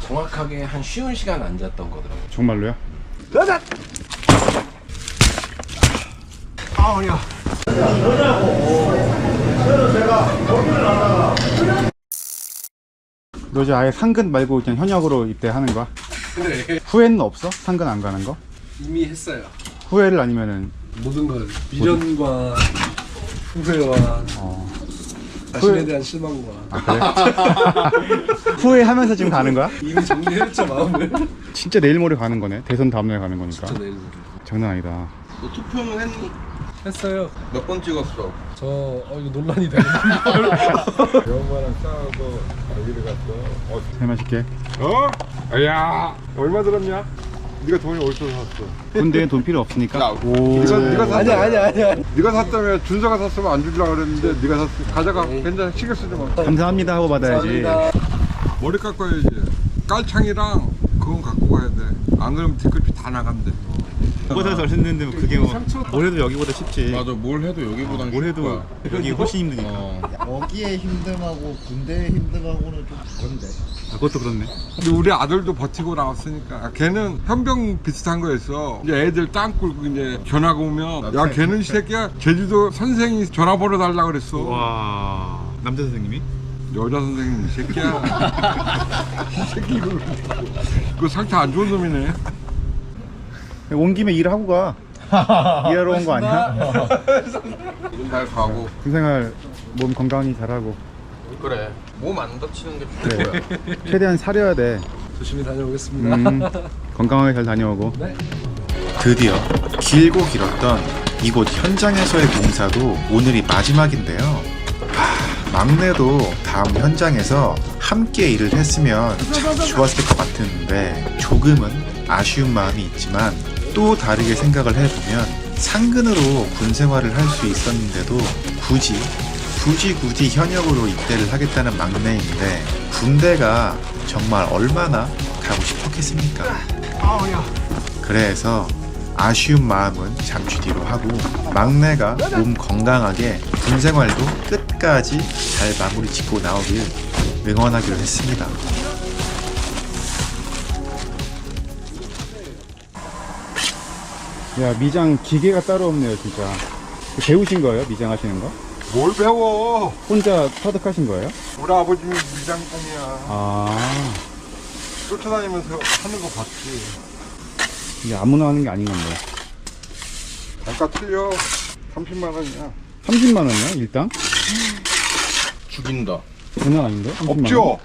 정확하게 한 쉬운 시간 앉았던 거더라고요. 정말로요? 너 이제 아예 상근 말고 그냥 현역으로 입대하는 거야? 네. 후회는 없어? 상근 안 가는 거? 이미 했어요. 후회를 아니면은 모든 걸 미련과 후회와 어, 자신에 대한 실망과 아 그래? 후회하면서 지금 가는 거야? 이미 정리했죠 마음을. 진짜 내일 모레 가는 거네. 대선 다음날 가는 거니까. 저 내일 모레. 장난 아니다. 너 투표는 했니? 했어요. 몇 번 찍었어? 저 어, 이거 논란이 되는 영화랑 싸우고 여기를 갔어. 어, 잘 마실게. 어? 야 얼마 들었냐? 네가 돈이 어디서 샀어? 군대에 돈 필요 없으니까. 야, 오. 네가 네가 샀. 아니야 아니야 아니야. 네가 샀다며 준서가 샀으면 안 주려고 그랬는데 네가 샀어. 가져가. 괜찮아. 신경 쓰지 마. 감사합니다 하고 받아야지. 감사합니다. 머리 깎아야지. 깔창이랑 그건 갖고 가야 돼. 안 그러면 뒤끝이 다 나간대. 그보다 덜 했는데 뭐 그게 뭐. 뭘 해도 여기보다 쉽지. 맞아 뭘 해도 여기보단 뭘 해도 여기 훨씬 힘드니까. 어. 여기의 힘듦하고 군대의 힘듦하고는 좀 다른데. 아, 그것도 그렇네. 근데 우리 아들도 버티고 나왔으니까 아, 걔는 현병 비슷한 거였어. 이제 애들 땅 굴고 이제 전화가 오면 야 걔는 이 새끼야 제주도 선생이 전화번호 달라 그랬어. 와 남자 선생님이? 여자 선생님 이 새끼야. 이 새끼 이거 이거 상태 안 좋은 놈이네. 온 김에 일하고 가. 일하러 온거 아니야? 잘 가고 군생활 몸 건강히 잘하고. 그래 몸 안 다치는 게 그래. 최고야 최대한 사려야 돼. 조심히 다녀오겠습니다. 음, 건강하게 잘 다녀오고. 드디어 길고 길었던 이곳 현장에서의 봉사도 오늘이 마지막인데요. 하, 막내도 다음 현장에서 함께 일을 했으면 참 좋았을 것 같은데 조금은 아쉬운 마음이 있지만 또 다르게 생각을 해보면 상근으로 군 생활을 할 수 있었는데도 굳이 굳이 굳이 현역으로 입대를 하겠다는 막내인데 군대가 정말 얼마나 가고 싶었겠습니까? 그래서 아쉬운 마음은 잠시 뒤로 하고 막내가 몸 건강하게 군 생활도 끝까지 잘 마무리 짓고 나오길 응원하기로 했습니다. 야 미장 기계가 따로 없네요 진짜. 배우신 거예요 미장 하시는 거? 뭘 배워? 혼자 터득하신 거예요? 우리 아버지는 미장공이야. 아 쫓아다니면서 하는 거 봤지. 이게 아무나 하는 게 아닌 건데. 아까 틀려. 30만 원이야. 30만 원이요 일당? 죽인다 장난 아닌데? 30만 원? 없죠?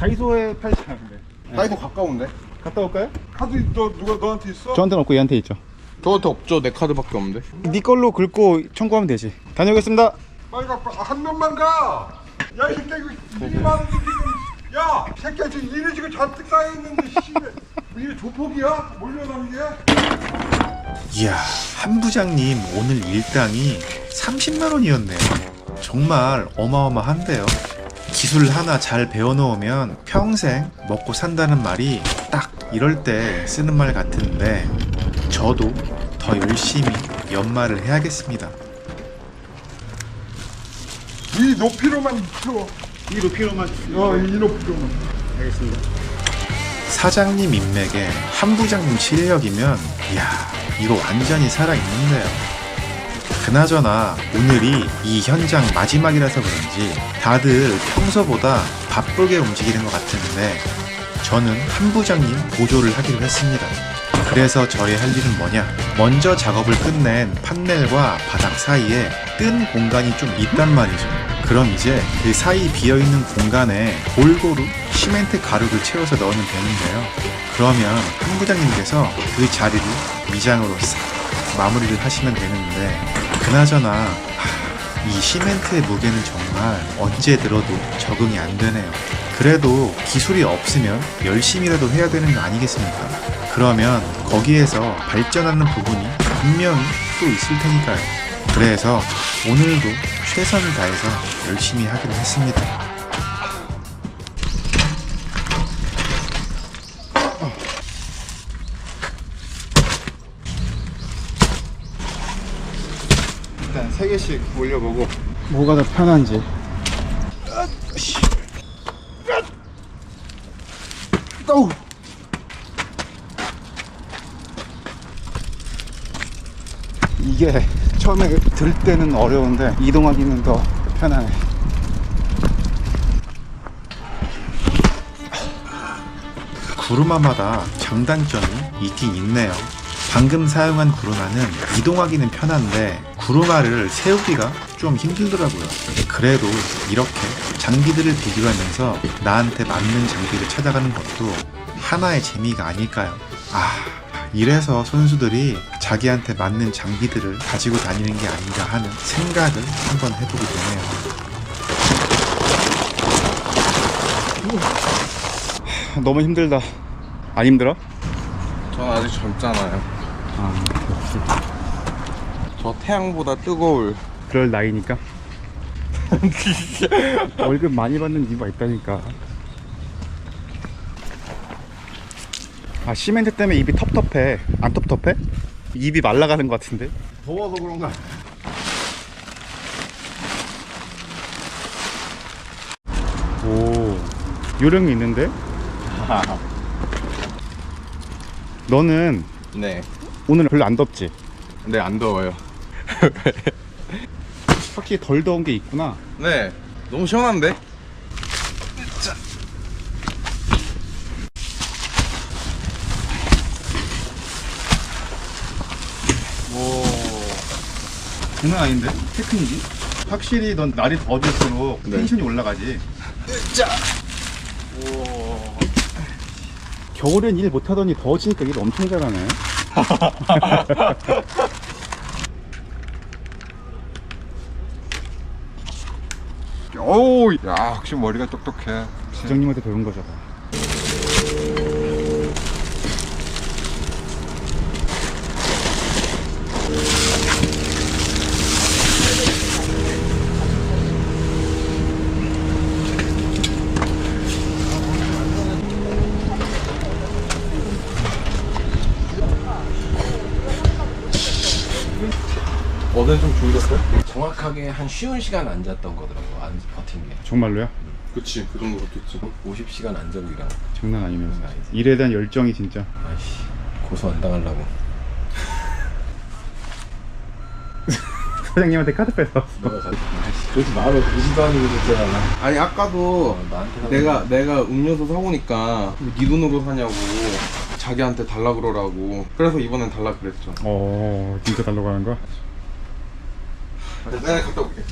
다이소에 팔지 않은데. 나이도 가까운데 갔다 올까요? 카드 너 누가 너한테 있어? 저한테는 없고 얘한테 있죠. 저한테 없죠 내 카드밖에 없는데 네 걸로 긁고 청구하면 되지. 다녀오겠습니다. 빨리 가. 빨리. 한 명만 가. 야, 이 새끼야 이거 2만 원 지금. 야, 이 새끼야 지금 일이 지금 잔뜩 쌓여 있는데 씨. 이게 조폭이야? 몰려다니는 게? 이야, 한 부장님 오늘 일당이 30만 원이었네요. 정말 어마어마한데요. 기술 하나 잘 배워놓으면 평생 먹고 산다는 말이 딱 이럴 때 쓰는 말 같은데 저도 더 열심히 연말을 해야겠습니다. 이 높이로만 풀어. 이 높이로만. 어, 이 높이로만. 사장님 인맥에 한 부장님 실력이면 이야 이거 완전히 살아있는데요. 그나저나 오늘이 이 현장 마지막이라서 그런지 다들 평소보다 바쁘게 움직이는 것 같은데 저는 한 부장님 보조를 하기로 했습니다. 그래서 저의 할 일은 뭐냐? 먼저 작업을 끝낸 판넬과 바닥 사이에 뜬 공간이 좀 있단 말이죠. 그럼 이제 그 사이 비어있는 공간에 골고루 시멘트 가루를 채워서 넣으면 되는데요. 그러면 한 부장님께서 그 자리를 미장으로 싹 마무리를 하시면 되는데 그나저나 하, 이 시멘트의 무게는 정말 언제 들어도 적응이 안 되네요. 그래도 기술이 없으면 열심히라도 해야 되는 거 아니겠습니까? 그러면 거기에서 발전하는 부분이 분명히 또 있을 테니까요. 그래서 오늘도 최선을 다해서 열심히 하기로 했습니다. 세 개씩 올려보고 뭐가 더 편한지. 이게 처음에 들 때는 어려운데 이동하기는 더 편하네. 구루마마다 장단점이 있긴 있네요. 방금 사용한 구루마는 이동하기는 편한데 구루마를 세우기가 좀 힘들더라고요. 그래도 이렇게 장비들을 비교하면서 나한테 맞는 장비를 찾아가는 것도 하나의 재미가 아닐까요? 아, 이래서 선수들이 자기한테 맞는 장비들을 가지고 다니는 게 아닌가 하는 생각을 한번 해보게 되네요. 너무 힘들다. 안 힘들어? 전 아직 젊잖아요. 아, 저 태양보다 뜨거울. 그럴 나이니까. 월급 많이 받는 이유가 있다니까. 아 시멘트 때문에 입이 텁텁해. 안 텁텁해? 입이 말라가는 것 같은데. 더워서 그런가? 오 요령이 있는데? 너는 네. 오늘 별로 안 덥지? 네, 안 더워요. 확실히 덜 더운 게 있구나. 네. 너무 시원한데? 장난 아닌데? 테크닉이? 확실히 넌 날이 더워질수록 네. 텐션이 올라가지. 겨울엔 일 못하더니 더워지니까 일 엄청 잘하네. 어우, 야, 확실히 머리가 똑똑해. 지정님한테 배운 거잖 어제는 좀 졸렸어요? 정확하게 한 쉬운 시간 앉았던 거더라고. 안 버틴 게. 정말로야? 그치, 그 정도 그렇겠지. 50시간 앉아도 이랑 장난 아니면서. 장난 아니지. 일에 대한 열정이 진짜. 아이씨 고소 안 당하려고. 사장님한테 카드 뺏어. 내가 가. 아이씨 그러지 마왜 그지도 아니고 그랬잖아. 아니, 아까도 어, 나한테 사는 내가 내가 음료수 사오니까 네 돈으로 사냐고 자기한테 달라 그러라고 그래서 이번엔 달라 그랬죠 어, 진짜 달라고 하는 거야? 네 갔다 올게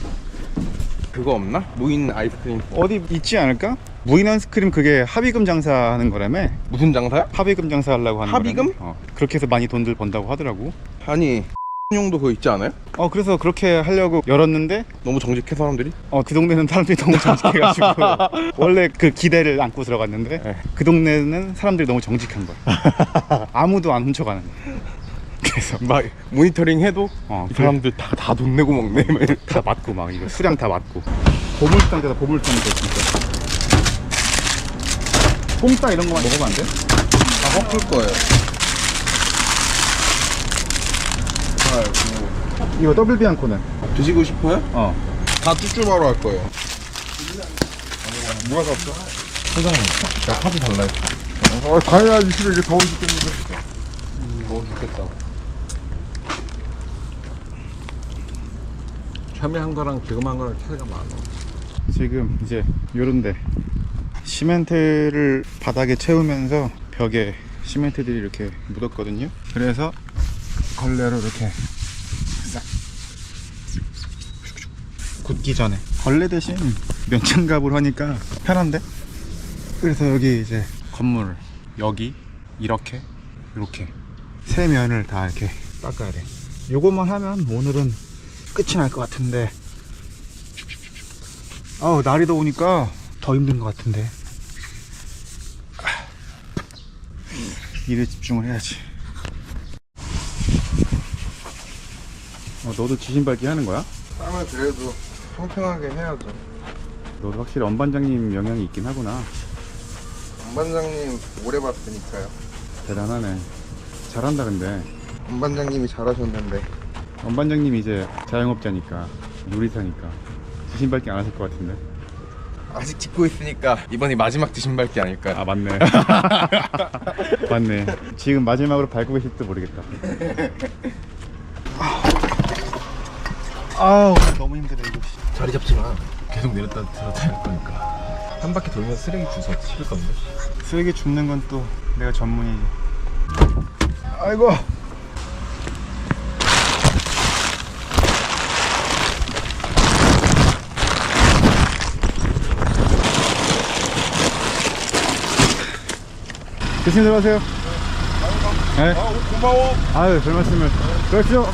그거 없나? 무인 아이스크림 어디 있지 않을까? 무인 아이스크림 그게 합의금 장사하는 거라며? 무슨 장사야? 합의금 장사하려고 하는 합의금? 거라며? 어, 그렇게 해서 많이 돈들 번다고 하더라고. 아니 용도 그거 있지 않아요? 어, 그래서 그렇게 하려고 열었는데 너무 정직해 사람들이 어, 그 동네는 사람들이 너무 정직해가지고 원래 그 기대를 안고 들어갔는데 네. 그 동네는 사람들이 너무 정직한 거야. 아무도 안 훔쳐가는 거야. 그래서 막 모니터링 해도 어, 이 사람들 다 다 돈 내고 먹네. 다 맞고 막 이거 수량 다 맞고 보물상자다 보물상자 진짜. 뽕따 이런 거만 먹으면 안 돼? 다 섞을 거예요 아이고 이거 더블 비앙코는 드시고 싶어요? 어. 다 쭈쭈바로 할 거예요 뭐가 샀어? 소장님 나 카드 달라 했어. 어, 가야지, 집에 이게 더워 죽겠는데. 더워 죽겠다고. 처음에 한 거랑 지금 한 거랑 차이가 많아. 지금 이제 요런데 시멘트를 바닥에 채우면서 벽에 시멘트들이 이렇게 묻었거든요. 그래서 걸레로 이렇게 싹 굳기 전에 걸레 대신 면장갑으로 하니까 편한데? 그래서 여기 이제 건물 여기 이렇게 이렇게 세 면을 다 이렇게 닦아야 돼. 요것만 하면 오늘은 끝이 날 것 같은데. 아우 날이 더우니까 더 힘든 것 같은데. 일에 집중을 해야지. 어, 너도 지신 밟기 하는 거야? 땀을 그래도 평평하게 해야죠. 너도 확실히 엄반장님 영향이 있긴 하구나. 안 반장님 오래 봤으니까요. 대단하네. 잘한다 근데. 안 반장님이 잘하셨는데 엄반장님 이제 자영업자니까 요리사니까 지신 밟기 안 하실 것 같은데 아직 짓고 있으니까 이번이 마지막 뒤신밟기 아닐까. 아 맞네 맞네 지금 마지막으로 밟고 계실지도 모르겠다 아우 너무 힘드네 이거 자리 잡지 마. 계속 내렸다 들었다 할 거니까. 한 바퀴 돌면서 쓰레기 주워 씹을 건데. 쓰레기 줍는 건 또 내가 전문이지 아이고 조심히 들어가세요. 네. 고마워. 아유 별 말씀을. 그렇죠.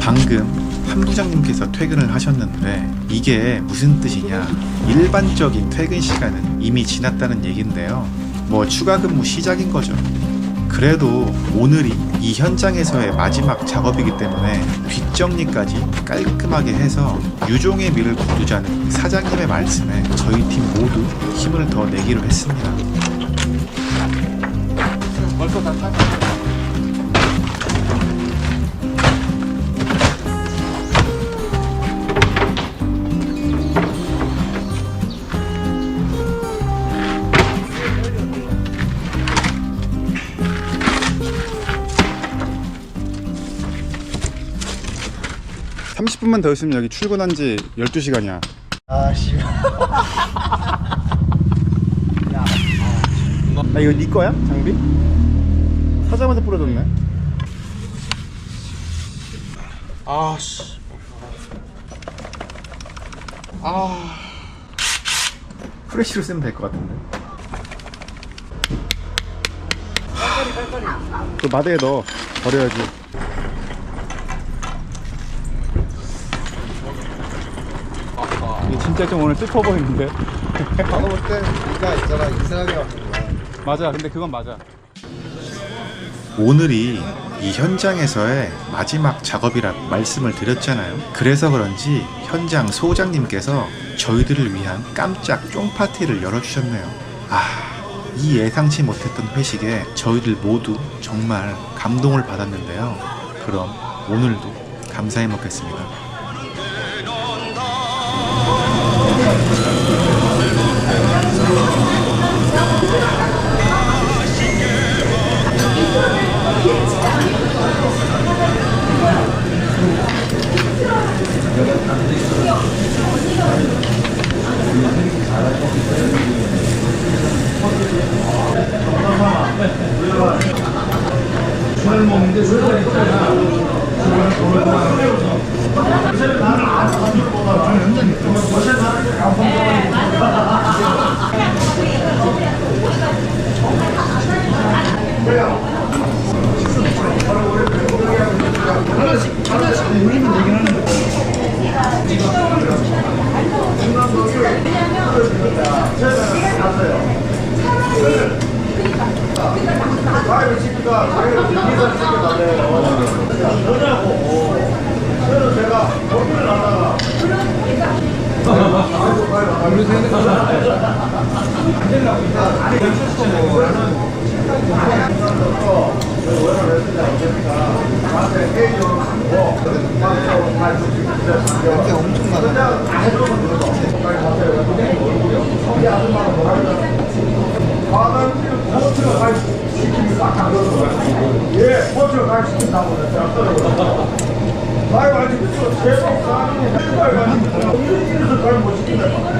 방금 한 부장님께서 퇴근을 하셨는데 이게 무슨 뜻이냐? 일반적인 퇴근 시간은 이미 지났다는 얘긴데요. 뭐 추가 근무 시작인 거죠 그래도 오늘이 이 현장에서의 마지막 작업이기 때문에 뒷정리까지 깔끔하게 해서 유종의 미를 거두자는 사장님의 말씀에 저희 팀 모두 힘을 더 내기로 했습니다. 벌써 다 타가. 10분만 더 있으면 여기 출근한 지 12시간이야. 아씨. 아 이거 네 거야? 장비? 사자마자 뿌려졌네. 아씨. 아. 프레쉬로 쓰면 될 것 같은데. 빨리 빨리 빨리. 그 마대에 넣어. 버려야지. 진짜 좀 오늘 슬퍼 보이는데 나도 볼때 네가 있잖아 이상하게 왔는 거야 맞아 근데 그건 맞아 오늘이 이 현장에서의 마지막 작업이라고 말씀을 드렸잖아요. 그래서 그런지 현장 소장님께서 저희들을 위한 깜짝 쫑파티를 열어주셨네요. 아, 이 예상치 못했던 회식에 저희들 모두 정말 감동을 받았는데요. 그럼 오늘도 감사히 먹겠습니다. 나이 아직 그쪽 제법 싸는 게 헬발 가니까 공유진에서 잘못 시킨다.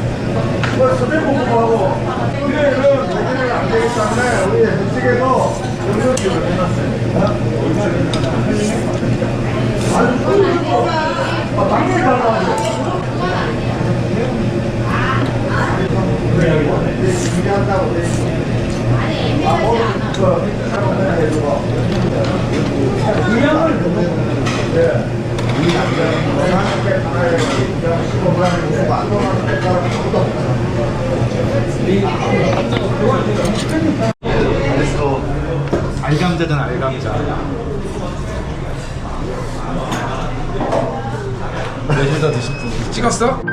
그래서 알감자든 알감자 몇분더 드실 분 찍었어?